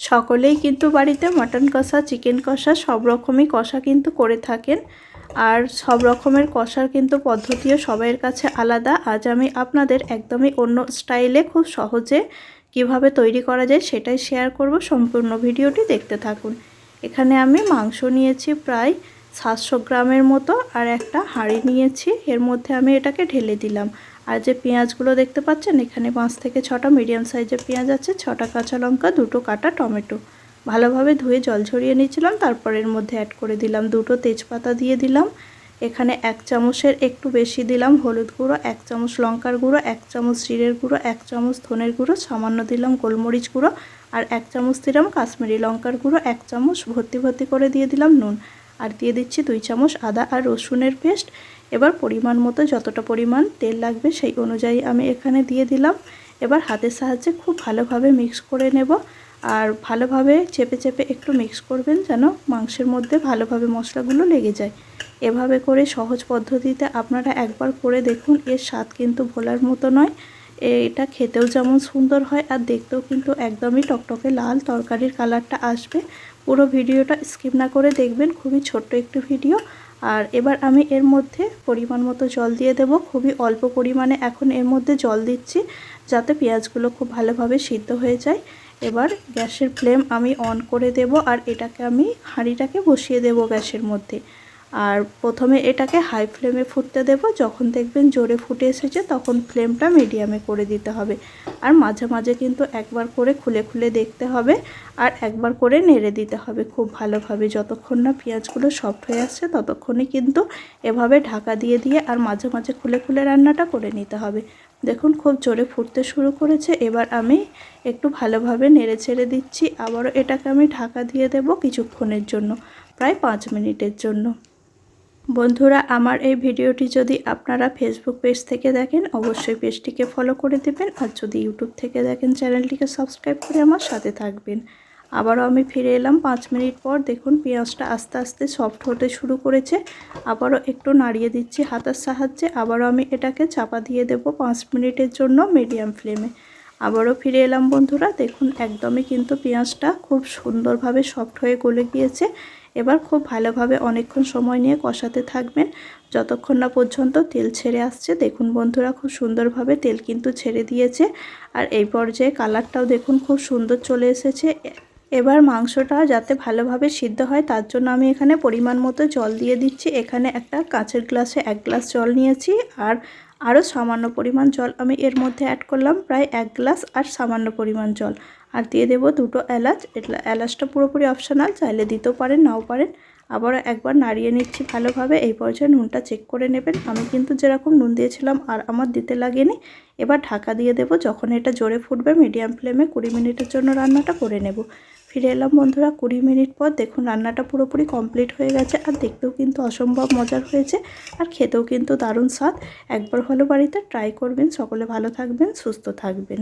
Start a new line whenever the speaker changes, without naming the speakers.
সকলেই কিন্তু বাড়িতে মাটন কষা চিকেন কষা, সব রকমই কষা কিন্তু করে থাকেন। আর সব রকমের কষার কিন্তু পদ্ধতিও সবাইয়ের কাছে আলাদা। আজ আমি আপনাদের একদমই অন্য স্টাইলে খুব সহজে কীভাবে তৈরি করা যায় সেটাই শেয়ার করব। সম্পূর্ণ ভিডিওটি দেখতে থাকুন। এখানে আমি মাংস নিয়েছি প্রায় সাতশো গ্রামের মতো আর একটা হাঁড়ি নিয়েছি। এর মধ্যে আমি এটাকে ঢেলে দিলাম। আর যে পেঁয়াজগুলো দেখতে পাচ্ছেন, এখানে পাঁচ থেকে ছটা মিডিয়াম সাইজের পেঁয়াজ আছে, ছটা কাঁচা লঙ্কা, দুটো কাটা টমেটো। ভালোভাবে ধুয়ে জল ঝরিয়ে নিয়েছিলাম, তারপর এর মধ্যে অ্যাড করে দিলাম দুটো তেজপাতা দিয়ে দিলাম। এখানে এক চামচের একটু বেশি দিলাম হলুদ গুঁড়ো, এক চামচ লঙ্কার গুঁড়ো, এক চামচ জিরের গুঁড়ো, এক চামচ ধনের গুঁড়ো, সামান্য দিলাম গোলমরিচ গুঁড়ো আর এক চামচ দিলাম কাশ্মীরি লঙ্কার গুঁড়ো, এক চামচ ভর্তি ভর্তি করে দিয়ে দিলাম নুন। আর দিয়ে দিচ্ছি দুই চামচ আদা আর রসুনের পেস্ট। এবার পরিমাণ মতো যতটা পরিমাণ তেল লাগবে সেই অনুযায়ী আমি এখানে দিয়ে দিলাম। এবার হাতের সাহায্যে খুব ভালোভাবে মিক্স করে নেব। আর ভালোভাবে চেপে চেপে একটু মিক্স করবেন যেন মাংসের মধ্যে ভালোভাবে মশলাগুলো লেগে যায়। এভাবে করে সহজ পদ্ধতিতে আপনারা একবার করে দেখুন, এর স্বাদ কিন্তু ভোলার মতো নয়। এটা খেতেও যেমন সুন্দর হয় আর দেখতেও কিন্তু একদমই টকটকে লাল তরকারির কালারটা আসবে। পুরো ভিডিওটা স্কিপ না করে দেখবেন। খুবই ছোট্ট একটু ভিডিও। আর এবার আমি এর মধ্যে পরিমাণ মতো জল দিয়ে দেব। খুবই অল্প পরিমাণে এখন এর মধ্যে জল দিচ্ছি যাতে পেঁয়াজগুলো খুব ভালোভাবে সিদ্ধ হয়ে যায়। এবার গ্যাসের ফ্লেম আমি অন করে দেব আর এটাকে আমি হাঁড়িটাকে বসিয়ে দেব গ্যাসের মধ্যে। আর প্রথমে এটাকে হাই ফ্লেমে ফুটতে দেব। যখন দেখবেন জোরে ফুটে এসেছে, তখন ফ্লেমটা মিডিয়ামে করে দিতে হবে। আর মাঝে মাঝে কিন্তু একবার করে খুলে খুলে দেখতে হবে আর একবার করে নেড়ে দিতে হবে খুব ভালোভাবে। যতক্ষণ না পেঁয়াজগুলো সফট হয়ে আসছে ততক্ষণই কিন্তু এভাবে ঢাকা দিয়ে দিয়ে আর মাঝে মাঝে খুলে খুলে রান্নাটা করে নিতে হবে। দেখুন খুব জোরে ফুটতে শুরু করেছে। এবার আমি একটু ভালোভাবে নেড়ে ছেড়ে দিচ্ছি। আবারও এটাকে আমি ঢাকা দিয়ে দেব কিছুক্ষণের জন্য, প্রায় পাঁচ মিনিটের জন্য। বন্ধুরা, আমার এই ভিডিওটি যদি আপনারা ফেসবুক পেজ থেকে দেখেন, অবশ্যই পেজটিকে ফলো করে দেবেন। আর যদি ইউটিউব থেকে দেখেন চ্যানেলটিকে সাবস্ক্রাইব করে আমার সাথে থাকবেন। আবারও আমি ফিরে এলাম পাঁচ মিনিট পর। দেখুন, পেঁয়াজটা আস্তে আস্তে সফট হতে শুরু করেছে। আবারও একটু নাড়িয়ে দিচ্ছি হাতার সাহায্যে। আবারও আমি এটাকে চাপা দিয়ে দেব পাঁচ মিনিটের জন্য মিডিয়াম ফ্লেমে আবারও ফিরে এলাম বন্ধুরা। দেখুন, একদমই কিন্তু পেঁয়াজটা খুব সুন্দরভাবে সফট হয়ে গলে গিয়েছে। এবার খুব ভালোভাবে অনেকক্ষণ সময় নিয়ে কষাতে থাকবেন। যতক্ষণ না পর্যন্ত তেল ছেড়ে আসছে, দেখুন বন্ধুরা খুব সুন্দরভাবে তেল কিন্তু ছেড়ে দিয়েছে। আর এই পর্যায়ে কালারটাও দেখুন খুব সুন্দর চলে এসেছে। এবার মাংসটা যাতে ভালোভাবে সিদ্ধ হয়, তার জন্য আমি এখানে পরিমাণ মতো জল দিয়ে দিচ্ছি। এখানে একটা কাঁচের গ্লাসে এক গ্লাস জল নিয়েছি আর আরও সামান্য পরিমাণ জল আমি এর মধ্যে অ্যাড করলাম, প্রায় এক গ্লাস আর সামান্য পরিমাণ জল। আর দিয়ে দেব দুটো এলাচ। এটা এলাচটা পুরোপুরি অপশনাল চাইলে দিতেও পারেন, নাও পারেন। আবার একবার নাড়িয়ে নিচ্ছি ভালোভাবে, এই পর্যায়ে নুনটা চেক করে নেবেন। আমি কিন্তু যেরকম নুন দিয়েছিলাম আর আমার দিতে লাগেনি, এবার ঢাকা দিয়ে দেব, যখন এটা জোরে ফুটবে মিডিয়াম ফ্লেমে কুড়ি মিনিটের জন্য রান্নাটা করে নেব। ফিরে এলাম বন্ধুরা, কুড়ি মিনিট পর দেখুন রান্নাটা পুরোপুরি কমপ্লিট হয়ে গেছে, আর দেখতেও কিন্তু অসম্ভব মজার হয়েছে, আর খেতেও কিন্তু দারুণ স্বাদ। একবার হলো বাড়িতে ট্রাই করবেন। সকলে ভালো থাকবেন, সুস্থ থাকবেন।